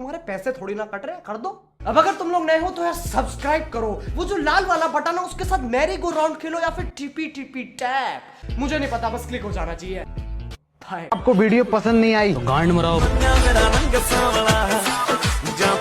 तुम्हारे पैसे थोड़ी ना कट रहे कर दो। अब अगर तुम लोग नए हो तो यार सब्सक्राइब करो। वो जो लाल वाला बटन है उसके साथ मैरी गो राउंड खेलो या फिर टीपी टीपी टैप मुझे नहीं पता बस क्लिक हो जाना चाहिए। भाई आपको वीडियो पसंद नहीं आई तो गांड मराओ। जा